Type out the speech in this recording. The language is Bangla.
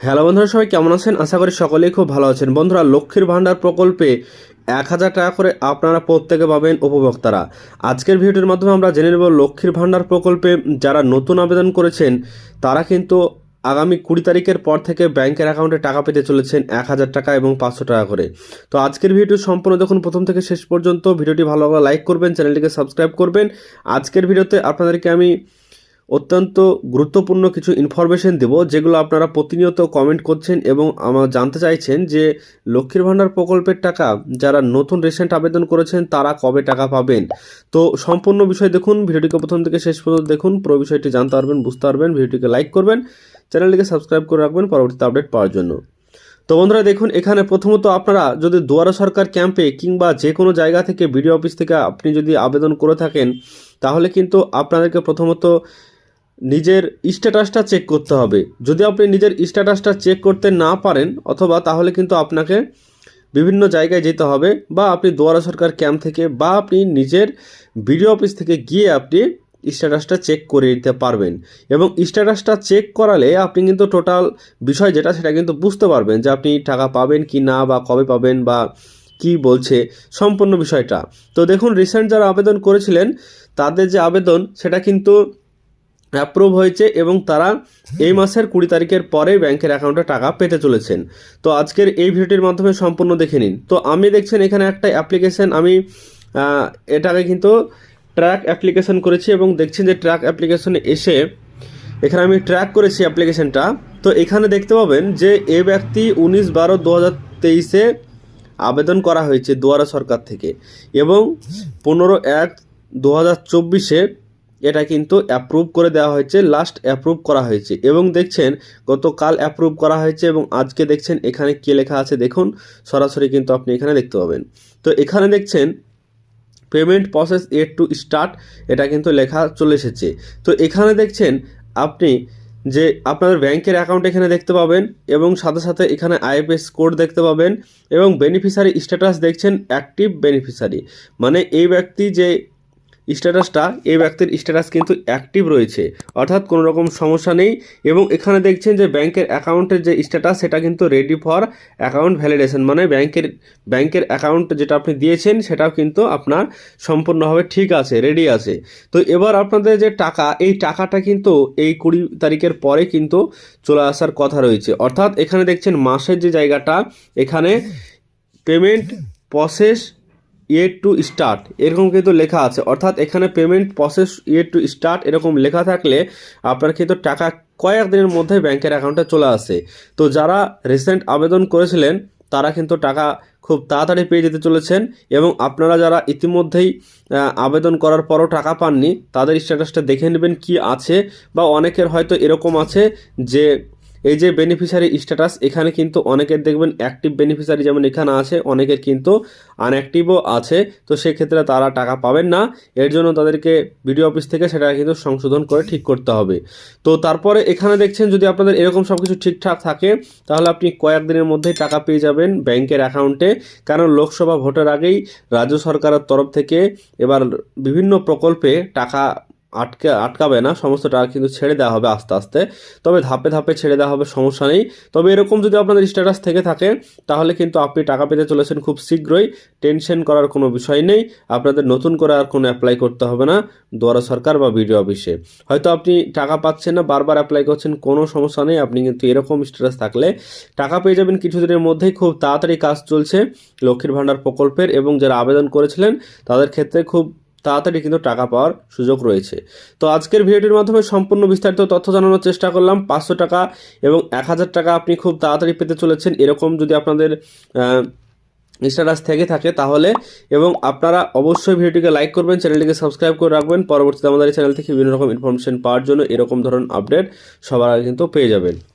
হ্যালো বন্ধুরা, সবাই কেমন আছেন? আশা করি সকলেই খুব ভালো আছেন। বন্ধুরা, লক্ষ্মীর ভাণ্ডার প্রকল্পে এক হাজার টাকা করে আপনারা প্রত্যেকে পাবেন উপভোক্তারা। আজকের ভিডিওটির মাধ্যমে আমরা জেনে নেব লক্ষ্মীর ভাণ্ডার প্রকল্পে যারা নতুন আবেদন করেছেন, তারা কিন্তু আগামী কুড়ি তারিখের পর থেকে ব্যাংকের অ্যাকাউন্টে টাকা পেতে চলেছেন এক হাজার টাকা এবং পাঁচশো টাকা করে। তো আজকের ভিডিওটি সম্পূর্ণ দেখুন। প্রথম থেকে শেষ পর্যন্ত ভিডিওটি ভালো লাগলে লাইক করবেন, চ্যানেলটিকে সাবস্ক্রাইব করবেন। আজকের ভিডিওতে আপনাদেরকে আমি অত্যন্ত গুরুত্বপূর্ণ কিছু ইনফরমেশন দেব, যেগুলো আপনারা প্রতিনিয়ত কমেন্ট করছেন এবং আমার জানতে চাইছেন যে লক্ষ্মীর ভাণ্ডার প্রকল্পের টাকা যারা নতুন রিসেন্ট আবেদন করেছেন তারা কবে টাকা পাবেন? তো সম্পূর্ণ বিষয় দেখুন, ভিডিওটিকে প্রথম থেকে শেষ পর্যন্ত দেখুন, পুরো বিষয়টি জানতে পারবেন, বুঝতে পারবেন, ভিডিওটিকে লাইক করবেন, চ্যানেলটিকে সাবস্ক্রাইব করে রাখবেন পরবর্তীতে আপডেট পাওয়ার জন্য। তো বন্ধুরা দেখুন, এখানে প্রথমত আপনারা যদি দুয়ারা সরকার ক্যাম্পে কিংবা যে কোনো জায়গা থেকে বিডিও অফিস থেকে আপনি যদি আবেদন করে থাকেন, তাহলে কিন্তু আপনাদেরকে প্রথমত নিজের স্ট্যাটাসটা চেক করতে হবে। যদি আপনি নিজের স্ট্যাটাসটা চেক করতে না পারেন, অথবা তাহলে কিন্তু আপনাকে বিভিন্ন জায়গায় যেতে হবে বা আপনি দুয়ারা সরকার ক্যাম্প থেকে বা আপনি নিজের বিডিও অফিস থেকে গিয়ে আপনি স্ট্যাটাসটা চেক করে নিতে পারবেন। এবং স্ট্যাটাসটা চেক করালে আপনি কিন্তু টোটাল বিষয় যেটা, সেটা কিন্তু বুঝতে পারবেন যে আপনি টাকা পাবেন কি না বা কবে পাবেন বা কি বলছে সম্পূর্ণ বিষয়টা। তো দেখুন রিসেন্ট যারা আবেদন করেছিলেন, তাদের যে আবেদন, সেটা কিন্তু অ্যাপ্রুভ হয়েছে এবং তারা এই মাসের কুড়ি তারিখের পরে ব্যাংকের অ্যাকাউন্টে টাকা পেতে চলেছেন। তো আজকের এই ভিডিওটির মাধ্যমে সম্পূর্ণ দেখে নিন। তো আমি দেখছেন এখানে একটা অ্যাপ্লিকেশন আমি এটাকে কিন্তু ট্র্যাক অ্যাপ্লিকেশন করেছি এবং দেখছেন যে ট্র্যাক অ্যাপ্লিকেশনে এসে এখানে আমি ট্র্যাক করেছি অ্যাপ্লিকেশনটা তো এখানে দেখতে পাবেন যে এ ব্যক্তি উনিশ বারো দু হাজার তেইশে আবেদন করা হয়েছে দুয়ারা সরকার থেকে এবং পনেরো এক দু হাজার চব্বিশে এটা কিন্তু অ্যাপ্রুভ করে দেওয়া হয়েছে লাস্ট অ্যাপ্রুভ করা হয়েছে। এবং দেখছেন, গতকাল অ্যাপ্রুভ করা হয়েছে এবং আজকে দেখছেন, এখানে কে লেখা আছে দেখুন, সরাসরি কিন্তু আপনি এখানে দেখতে পাবেন। তো এখানে দেখছেন payment process yet to start এটা কিন্তু লেখা চলে এসেছে। তো এখানে দেখছেন, আপনি যে আপনাদের ব্যাংকের অ্যাকাউন্ট এখানে দেখতে পাবেন এবং সাথে সাথে এখানে আইএফএস কোড দেখতে পাবেন এবং বেনিফিসারি স্ট্যাটাস দেখছেন অ্যাক্টিভ বেনিফিসারি মানে এই ব্যক্তি যে স্ট্যাটাসটা, এই ব্যক্তির স্ট্যাটাস কিন্তু অ্যাক্টিভ রয়েছে। অর্থাৎ কোনো রকম সমস্যা নেই এবং এখানে দেখছেন যে ব্যাংকের অ্যাকাউন্টের যে স্ট্যাটাস, সেটা কিন্তু রেডি ফর অ্যাকাউন্ট ভ্যালিডেশন মানে ব্যাংকের ব্যাংকের অ্যাকাউন্ট যেটা আপনি দিয়েছেন, সেটাও কিন্তু আপনার সম্পূর্ণভাবে ঠিক আছে রেডি আছে। তো এবার আপনাদের যে টাকা, এই টাকাটা কিন্তু এই কুড়ি তারিখের পরে কিন্তু চলে আসার কথা রয়েছে। অর্থাৎ এখানে দেখছেন মাসের যে জায়গাটা, এখানে payment process yet to start এরকম কিন্তু লেখা আছে। অর্থাৎ এখানে payment process yet to start এরকম লেখা থাকলে আপনার কিন্তু টাকা কয়েক দিনের মধ্যে ব্যাংকের অ্যাকাউন্টে চলে আসে। তো যারা রিসেন্ট আবেদন করেছিলেন, তারা কিন্তু টাকা খুব তাড়াতাড়ি পেয়ে যেতে চলেছেন এবং আপনারা যারা ইতিমধ্যেই আবেদন করার পরও টাকা পাননি, তাদের স্ট্যাটাসটা দেখে নেবেন কি আছে বা অনেকের হয়তো এরকম আছে যে এই যে বেনিফিশিয়ারি স্ট্যাটাস এখানে কিন্তু অনেকের দেখবেন অ্যাক্টিভ বেনিফিশিয়ারি যেমন এখানে আছে, অনেকের কিন্তু আনঅ্যাক্টিভও আছে। তো সেক্ষেত্রে তারা টাকা পাবেন না। এর জন্য তাদেরকে বিডিও অফিস থেকে সেটা কিন্তু সংশোধন করে ঠিক করতে হবে। তো তারপরে এখানে দেখছেন যদি আপনাদের এরকম সব কিছু ঠিকঠাক থাকে, তাহলে আপনি কয়েকদিনের মধ্যেই টাকা পেয়ে যাবেন ব্যাংকের অ্যাকাউন্টে কারণ লোকসভা ভোটের আগেই রাজ্য সরকারের তরফ থেকে এবার বিভিন্ন প্রকল্পে টাকা আটকে আটকাবে না সমস্ত টাকা কিন্তু ছেড়ে দেওয়া হবে আস্তে আস্তে। তবে ধাপে ধাপে ছেড়ে দেওয়া হবে, সমস্যা নেই। তবে এরকম যদি আপনাদের স্ট্যাটাস থেকে থাকে, তাহলে কিন্তু আপনি টাকা পেতে চলেছেন খুব শীঘ্রই। টেনশন করার কোনো বিষয় নেই। আপনাদের নতুন করে আর কোনো অ্যাপ্লাই করতে হবে না, দুয়ারা সরকার বা বিডিও অফিসে। হয়তো আপনি টাকা পাচ্ছেন না, বারবার অ্যাপ্লাই করছেন, কোনো সমস্যা নেই। আপনি কিন্তু এরকম স্ট্যাটাস থাকলে টাকা পেয়ে যাবেন কিছুদিনের মধ্যেই। খুব তাড়াতাড়ি কাজ চলছে। লক্ষ্মীর ভাণ্ডার প্রকল্পের এবং যারা আবেদন করেছিলেন, তাদের ক্ষেত্রে খুব তাড়াতাড়ি কিন্তু টাকা পাওয়ার সুযোগ রয়েছে। তো আজকের ভিডিওটির মাধ্যমে সম্পূর্ণ বিস্তারিত তথ্য জানানোর চেষ্টা করলাম। পাঁচশো টাকা এবং এক হাজার টাকা আপনি খুব তাড়াতাড়ি পেতে চলেছেন। এরকম যদি আপনাদের স্ট্যাটাস থেকে থাকে তাহলে এবং আপনারা অবশ্যই ভিডিওটিকে লাইক করবেন চ্যানেলটিকে সাবস্ক্রাইব করে রাখবেন। পরবর্তীতে আমাদের এই চ্যানেল থেকে বিভিন্ন রকম ইনফরমেশন পাওয়ার জন্য এরকম ধরনের আপডেট সবার আগে কিন্তু পেয়ে যাবেন।